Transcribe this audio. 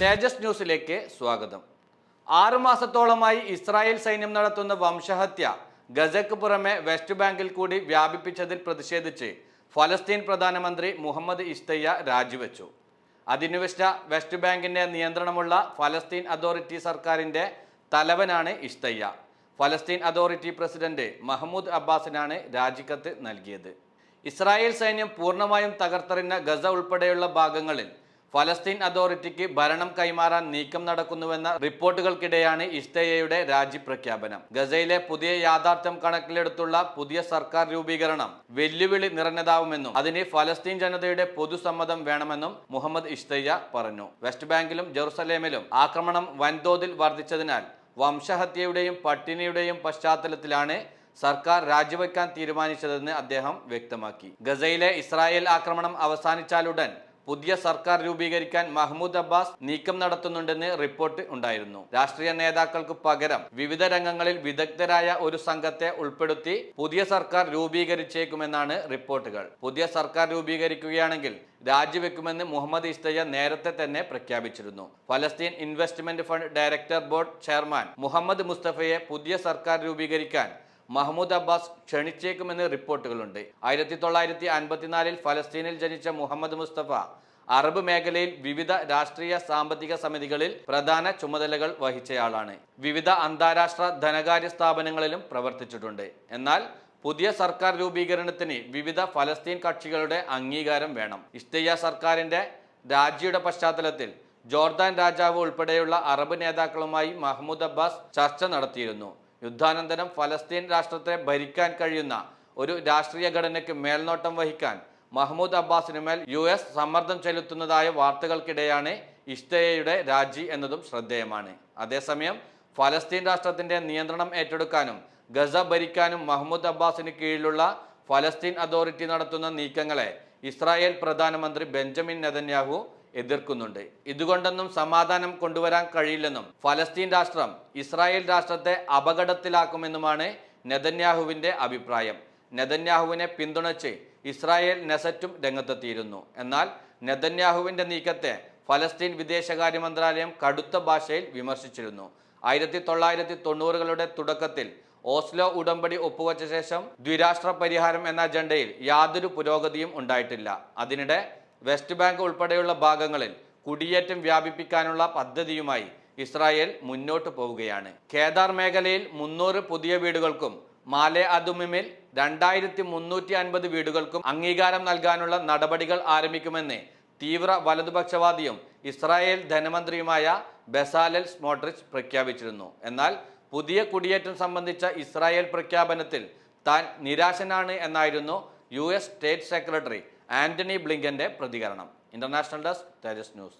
തേജസ് ന്യൂസിലേക്ക് സ്വാഗതം. ആറുമാസത്തോളമായി ഇസ്രായേൽ സൈന്യം നടത്തുന്ന വംശഹത്യ ഗസക്ക് പുറമെ വെസ്റ്റ് ബാങ്കിൽ കൂടി വ്യാപിപ്പിച്ചതിൽ പ്രതിഷേധിച്ച് ഫലസ്തീൻ പ്രധാനമന്ത്രി മുഹമ്മദ് ഇസ്തയ്യ രാജിവെച്ചു. അധിനിവേശ വെസ്റ്റ് ബാങ്കിന്റെ നിയന്ത്രണമുള്ള ഫലസ്തീൻ അതോറിറ്റി സർക്കാരിന്റെ തലവനാണ് ഇസ്തയ്യ ഫലസ്തീൻ അതോറിറ്റി പ്രസിഡന്റ് മഹമ്മൂദ് അബ്ബാസിനാണ് രാജിക്കത്ത് നൽകിയത്. ഇസ്രായേൽ സൈന്യം പൂർണമായും തകർത്തെറിഞ്ഞ ഗസ ഉൾപ്പെടെയുള്ള ഭാഗങ്ങളിൽ ഫലസ്തീൻ അതോറിറ്റിക്ക് ഭരണം കൈമാറാൻ നീക്കം നടക്കുന്നുവെന്ന റിപ്പോർട്ടുകൾക്കിടെയാണ് ഇസ്തയ്യയുടെ രാജിപ്രഖ്യാപനം ഗസയിലെ പുതിയ യാഥാർത്ഥ്യം കണക്കിലെടുത്തുള്ള പുതിയ സർക്കാർ രൂപീകരണം വെല്ലുവിളി നിറഞ്ഞതാവുമെന്നും അതിന് ഫലസ്തീൻ ജനതയുടെ പൊതുസമ്മതം വേണമെന്നും മുഹമ്മദ് ഇഷ്തയ്യ പറഞ്ഞു. വെസ്റ്റ് ബാങ്കിലും ജെറുസലേമിലും ആക്രമണം വൻതോതിൽ വർദ്ധിച്ചതിനാൽ വംശഹത്യയുടെയും പട്ടിണിയുടെയും പശ്ചാത്തലത്തിലാണ് സർക്കാർ രാജിവെക്കാൻ തീരുമാനിച്ചതെന്ന് അദ്ദേഹം വ്യക്തമാക്കി. ഗസയിലെ ഇസ്രായേൽ ആക്രമണം അവസാനിച്ചാലുടൻ പുതിയ സർക്കാർ രൂപീകരിക്കാൻ മഹ്മൂദ് അബ്ബാസ് നീക്കം നടത്തുന്നുണ്ടെന്ന് റിപ്പോർട്ട് ഉണ്ടായിരുന്നു. രാഷ്ട്രീയ നേതാക്കൾക്ക് പകരം വിവിധ രംഗങ്ങളിൽ വിദഗ്ധരായ ഒരു സംഘത്തെ ഉൾപ്പെടുത്തി പുതിയ സർക്കാർ രൂപീകരിച്ചേക്കുമെന്നാണ് റിപ്പോർട്ടുകൾ. പുതിയ സർക്കാർ രൂപീകരിക്കുകയാണെങ്കിൽ രാജിവെക്കുമെന്ന് മുഹമ്മദ് ഇസ്തയ്യ നേരത്തെ തന്നെ പ്രഖ്യാപിച്ചിരുന്നു. ഫലസ്തീൻ investment fund director board chairman Muhammad മുസ്തഫയെ പുതിയ സർക്കാർ രൂപീകരിക്കാൻ മഹ്മൂദ് അബ്ബാസ് ക്ഷണിച്ചേക്കുമെന്ന് റിപ്പോർട്ടുകളുണ്ട്. ആയിരത്തി തൊള്ളായിരത്തി അൻപത്തിനാലിൽ ഫലസ്തീനിൽ ജനിച്ച മുഹമ്മദ് മുസ്തഫ അറബ് മേഖലയിൽ വിവിധ രാഷ്ട്രീയ സാമ്പത്തിക സമിതികളിൽ പ്രധാന ചുമതലകൾ വഹിച്ചയാളാണ്. വിവിധ അന്താരാഷ്ട്ര ധനകാര്യ സ്ഥാപനങ്ങളിലും പ്രവർത്തിച്ചിട്ടുണ്ട്. എന്നാൽ പുതിയ സർക്കാർ രൂപീകരണത്തിന് വിവിധ ഫലസ്തീൻ കക്ഷികളുടെ അംഗീകാരം വേണം. ഇസ്തയ്യ സർക്കാരിന്റെ രാജിയുടെ പശ്ചാത്തലത്തിൽ ജോർദാൻ രാജാവ് ഉൾപ്പെടെയുള്ള അറബ് നേതാക്കളുമായി മഹ്മൂദ് അബ്ബാസ് ചർച്ച നടത്തിയിരുന്നു. യുദ്ധാനന്തരം ഫലസ്തീൻ രാഷ്ട്രത്തെ ഭരിക്കാൻ കഴിയുന്ന ഒരു രാഷ്ട്രീയ ഘടനയ്ക്ക് മേൽനോട്ടം വഹിക്കാൻ മഹ്മൂദ് അബ്ബാസിന് മേൽ യു എസ് സമ്മർദ്ദം ചെലുത്തുന്നതായ വാർത്തകൾക്കിടെയാണ് ഇഷ്തയയുടെ രാജി എന്നതും ശ്രദ്ധേയമാണ്. അതേസമയം ഫലസ്തീൻ രാഷ്ട്രത്തിന്റെ നിയന്ത്രണം ഏറ്റെടുക്കാനും ഗസ ഭരിക്കാനും മഹ്മൂദ് അബ്ബാസിന് കീഴിലുള്ള ഫലസ്തീൻ അതോറിറ്റി നടത്തുന്ന നീക്കങ്ങളെ ഇസ്രായേൽ പ്രധാനമന്ത്രി ബെഞ്ചമിൻ നെതന്യാഹു എതിർക്കുന്നുണ്ട്. ഇതുകൊണ്ടൊന്നും സമാധാനം കൊണ്ടുവരാൻ കഴിയില്ലെന്നും ഫലസ്തീൻ രാഷ്ട്രം ഇസ്രായേൽ രാഷ്ട്രത്തെ അപകടത്തിലാക്കുമെന്നുമാണ് നെതന്യാഹുവിന്റെ അഭിപ്രായം. നെതന്യാഹുവിനെ പിന്തുണച്ച് ഇസ്രായേൽ നെസറ്റും രംഗത്തെത്തിയിരുന്നു. എന്നാൽ നെതന്യാഹുവിന്റെ നീക്കത്തെ ഫലസ്തീൻ വിദേശകാര്യ മന്ത്രാലയം കടുത്ത ഭാഷയിൽ വിമർശിച്ചിരുന്നു. ആയിരത്തി തൊള്ളായിരത്തി തൊണ്ണൂറുകളുടെ തുടക്കത്തിൽ ഓസ്ലോ ഉടമ്പടി ഒപ്പുവച്ച ശേഷം ദ്വിരാഷ്ട്ര പരിഹാരം എന്ന അജണ്ടയിൽ യാതൊരു പുരോഗതിയും ഉണ്ടായിട്ടില്ല. അതിനിടെ വെസ്റ്റ് ബാങ്ക് ഉൾപ്പെടെയുള്ള ഭാഗങ്ങളിൽ കുടിയേറ്റം വ്യാപിപ്പിക്കാനുള്ള പദ്ധതിയുമായി ഇസ്രായേൽ മുന്നോട്ട് പോവുകയാണ്. കേദാർ മേഖലയിൽ മുന്നൂറ് പുതിയ വീടുകൾക്കും മാലെ അതുമിമിൽ രണ്ടായിരത്തി മുന്നൂറ്റി അൻപത് വീടുകൾക്കും അംഗീകാരം നൽകാനുള്ള നടപടികൾ ആരംഭിക്കുമെന്ന് തീവ്ര വലതുപക്ഷവാദിയും ഇസ്രായേൽ ധനമന്ത്രിയുമായ ബെസാലൽ സ്മോട്രിച്ച് പ്രഖ്യാപിച്ചിരുന്നു. എന്നാൽ പുതിയ കുടിയേറ്റം സംബന്ധിച്ച ഇസ്രായേൽ പ്രഖ്യാപനത്തിൽ താൻ നിരാശനാണ് എന്നായിരുന്നു U S state secretary Antony ബ്ലിങ്കന്റെ പ്രതികരണം. International desk Tejas news.